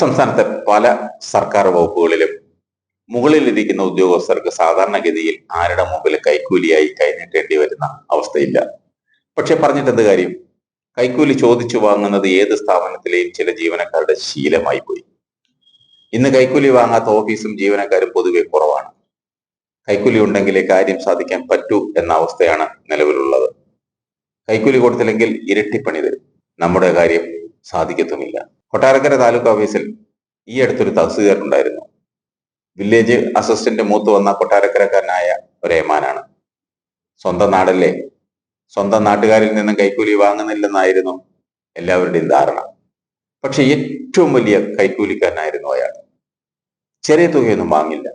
സംസ്ഥാനത്തെ പല സർക്കാർ വകുപ്പുകളിലും മുകളിലിരിക്കുന്ന ഉദ്യോഗസ്ഥർക്ക് സാധാരണഗതിയിൽ ആരുടെ മുമ്പിൽ കൈക്കൂലിയായി കൈനീട്ടേണ്ടി വരുന്ന അവസ്ഥയില്ല. പക്ഷെ പറഞ്ഞിട്ട് എന്ത് കാര്യം? കൈക്കൂലി ചോദിച്ചു വാങ്ങുന്നത് ഏത് സ്ഥാപനത്തിലെയും ചില ജീവനക്കാരുടെ ശീലമായി പോയി. ഇന്ന് കൈക്കൂലി വാങ്ങാത്ത ഓഫീസും ജീവനക്കാരും പൊതുവെ കുറവാണ്. കൈക്കൂലി ഉണ്ടെങ്കിലേ കാര്യം സാധിക്കാൻ പറ്റൂ എന്ന അവസ്ഥയാണ് നിലവിലുള്ളത്. കൈക്കൂലി കൊടുത്തില്ലെങ്കിൽ ഇരട്ടിപ്പണി തരും നമ്മുടെ കാര്യം സാധിക്കത്തുമില്ല. കൊട്ടാരക്കര താലൂക്ക് ഓഫീസിൽ ഈ അടുത്തൊരു തഹസീൽദാർ ഉണ്ടായിരുന്നു വില്ലേജ് അസിസ്റ്റന്റ് മൂത്ത് വന്ന കൊട്ടാരക്കരക്കാരനായ ഒരു ഏമാനാണ്. സ്വന്തം നാടല്ലേ? സ്വന്തം നാട്ടുകാരിൽ നിന്നും കൈക്കൂലി വാങ്ങുന്നില്ലെന്നായിരുന്നു എല്ലാവരുടെയും ധാരണ. പക്ഷെ ഏറ്റവും വലിയ കൈക്കൂലിക്കാരനായിരുന്നു അയാൾ. ചെറിയ തുകയൊന്നും വാങ്ങില്ല.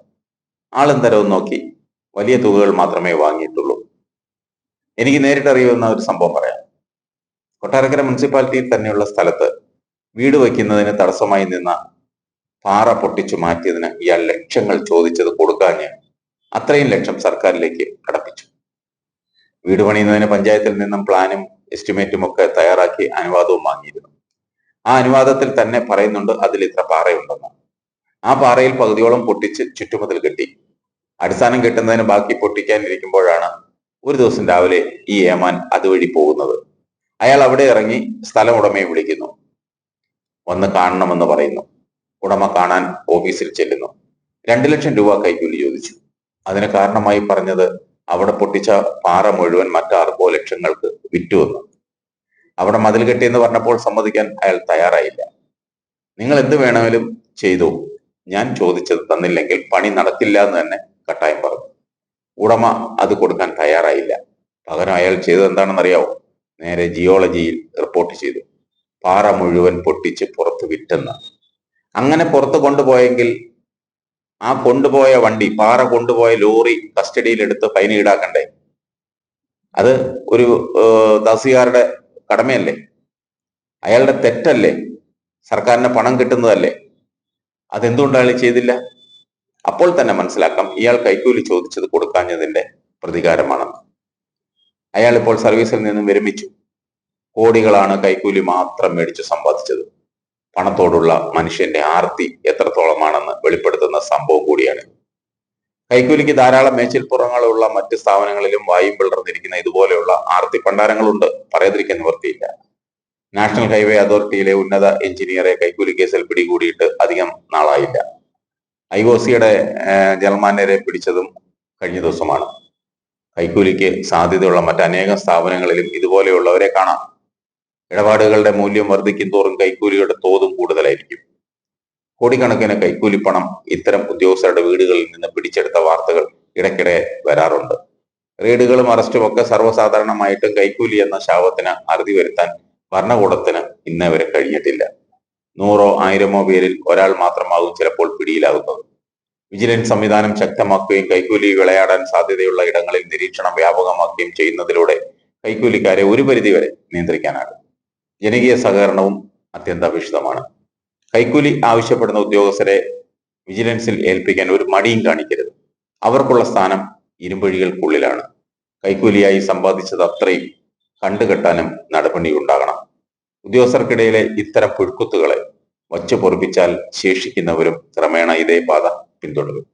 ആളും നോക്കി വലിയ തുകകൾ മാത്രമേ വാങ്ങിയിട്ടുള്ളൂ. എനിക്ക് നേരിട്ടറിയുന്ന ഒരു സംഭവം പറയാം. കൊട്ടാരക്കര മുനിസിപ്പാലിറ്റിയിൽ തന്നെയുള്ള സ്ഥലത്ത് വീട് വയ്ക്കുന്നതിന് തടസ്സമായി നിന്ന പാറ പൊട്ടിച്ചു മാറ്റിയതിന് ഇയാൾ ലക്ഷങ്ങൾ ചോദിച്ചത് കൊടുക്കാഞ്ഞ് അത്രയും ലക്ഷം സർക്കാരിലേക്ക് കടപ്പിച്ചു. വീട് പണിയുന്നതിന് പഞ്ചായത്തിൽ നിന്നും പ്ലാനും എസ്റ്റിമേറ്റും ഒക്കെ തയ്യാറാക്കി അനുവാദവും വാങ്ങിയിരുന്നു. ആ അനുവാദത്തിൽ തന്നെ പറയുന്നുണ്ട് അതിൽ ഇത്ര പാറയുണ്ടെന്ന്. ആ പാറയിൽ പകുതിയോളം പൊട്ടിച്ച് ചുറ്റുമതിൽ കെട്ടി. അടിസ്ഥാനം കെട്ടുന്നതിന് ബാക്കി പൊട്ടിക്കാനിരിക്കുമ്പോഴാണ് ഒരു ദിവസം രാവിലെ ഈ ഏമാൻ അതുവഴി പോകുന്നത്. അയാൾ അവിടെ ഇറങ്ങി സ്ഥലം ഉടമയെ വിളിക്കുന്നു. വന്ന് കാണണമെന്ന് പറയുന്നു. ഉടമ കാണാൻ ഓഫീസിൽ ചെല്ലുന്നു. രണ്ടു ലക്ഷം രൂപ കൈക്കൂലി ചോദിച്ചു. അതിന് കാരണമായി പറഞ്ഞത് അവിടെ പൊട്ടിച്ച പാറ മുഴുവൻ മറ്റാർക്കോ ലക്ഷങ്ങൾക്ക് വിറ്റുവെന്നു. അവിടെ മതിൽ കെട്ടിയെന്ന് പറഞ്ഞപ്പോൾ സമ്മതിക്കാൻ അയാൾ തയ്യാറായില്ല. നിങ്ങൾ എന്ത് വേണമെങ്കിലും ചെയ്തു. ഞാൻ ചോദിച്ചത് തന്നില്ലെങ്കിൽ പണി നടക്കില്ല എന്ന് തന്നെ കട്ടായം പറഞ്ഞു. ഉടമ അത് കൊടുക്കാൻ തയ്യാറായില്ല. പകരം അയാൾ ചെയ്തത് എന്താണെന്നറിയാവോ? നേരെ ജിയോളജിയിൽ റിപ്പോർട്ട് ചെയ്തു. പാറ മുഴുവൻ പൊട്ടിച്ച് പുറത്ത് വിറ്റെന്ന്. അങ്ങനെ പുറത്ത് കൊണ്ടുപോയെങ്കിൽ ആ കൊണ്ടുപോയ വണ്ടി പാറ കൊണ്ടുപോയ ലോറി കസ്റ്റഡിയിലെടുത്ത് ഫൈൻ ഈടാക്കണ്ടേ? അത് ഒരു തഹസിൽദാരുടെ കടമയല്ലേ? അയാളുടെ തെറ്റല്ലേ? സർക്കാരിന് പണം കിട്ടുന്നതല്ലേ? അതെന്തുകൊണ്ട് അയാൾ ചെയ്തില്ല? അപ്പോൾ തന്നെ മനസ്സിലാക്കാം ഇയാൾ കൈക്കൂലി ചോദിച്ചത് കൊടുക്കാഞ്ഞതിന്റെ പ്രതികാരമാണെന്ന്. അയാൾ ഇപ്പോൾ സർവീസിൽ നിന്നും വിരമിച്ചു. കോടികളാണ് കൈക്കൂലി മാത്രം മേടിച്ച് സമ്പാദിച്ചത്. പണത്തോടുള്ള മനുഷ്യന്റെ ആർത്തി എത്രത്തോളമാണെന്ന് വെളിപ്പെടുത്തുന്ന സംഭവം കൂടിയാണ്. കൈക്കൂലിക്ക് ധാരാളം മേച്ചിൽപ്പുറങ്ങളുള്ള മറ്റ് സ്ഥാപനങ്ങളിലും വായും പിളർന്നിരിക്കുന്ന ഇതുപോലെയുള്ള ആർത്തി പണ്ടാരങ്ങളുണ്ട്. പറയാതിരിക്കാൻ നിവൃത്തിയില്ല. നാഷണൽ ഹൈവേ അതോറിറ്റിയിലെ ഉന്നത എഞ്ചിനീയറെ കൈക്കൂലി കേസിൽ പിടികൂടിയിട്ട് അധികം നാളായില്ല. ഐ ഒ സിയുടെ ജനറൽ പിടിച്ചതും കഴിഞ്ഞ ദിവസമാണ്. കൈക്കൂലിക്ക് സാധ്യതയുള്ള മറ്റനേകം സ്ഥാപനങ്ങളിലും ഇതുപോലെയുള്ളവരെ കാണാം. ഇടപാടുകളുടെ മൂല്യം വർദ്ധിക്കും തോറും കൈക്കൂലിയുടെ തോതും കൂടുതലായിരിക്കും. കോടിക്കണക്കിന് കൈക്കൂലിപ്പണം ഇത്തരം ഉദ്യോഗസ്ഥരുടെ വീടുകളിൽ നിന്ന് പിടിച്ചെടുത്ത വാർത്തകൾ ഇടയ്ക്കിടെ വരാറുണ്ട്. റെയ്ഡുകളും അറസ്റ്റും ഒക്കെ സർവസാധാരണമായിട്ടും കൈക്കൂലി എന്ന ശാപത്തിന് അറുതി വരുത്താൻ ഭരണകൂടത്തിന് ഇന്നേ വരെ കഴിഞ്ഞിട്ടില്ല. നൂറോ ആയിരമോ പേരിൽ ഒരാൾ മാത്രമാകും ചിലപ്പോൾ പിടിയിലാകുന്നത്. വിജിലൻസ് സംവിധാനം ശക്തമാക്കുകയും കൈക്കൂലി വിളയാടാൻ സാധ്യതയുള്ള ഇടങ്ങളിൽ നിരീക്ഷണം വ്യാപകമാക്കുകയും ചെയ്യുന്നതിലൂടെ കൈക്കൂലിക്കാരെ ഒരു പരിധിവരെ നിയന്ത്രിക്കാനാകും. ജനകീയ സഹകരണവും അത്യന്താപേക്ഷിതമാണ്. കൈക്കൂലി ആവശ്യപ്പെടുന്ന ഉദ്യോഗസ്ഥരെ വിജിലൻസിൽ ഏൽപ്പിക്കാൻ ഒരു മടിയും കാണിക്കരുത്. അവർക്കുള്ള സ്ഥാനം ഇരുമ്പഴികൾക്കുള്ളിലാണ്. കൈക്കൂലിയായി സമ്പാദിച്ചത് അത്രയും കണ്ടുകെട്ടാനും നടപടി ഉണ്ടാകണം. ഉദ്യോഗസ്ഥർക്കിടയിലെ ഇത്തരം പുഴുക്കുത്തുകളെ വച്ചു പൊറിപ്പിച്ചാൽ ശേഷിക്കുന്നവരും ക്രമേണ ഇതേ പാത പിന്തുടരും.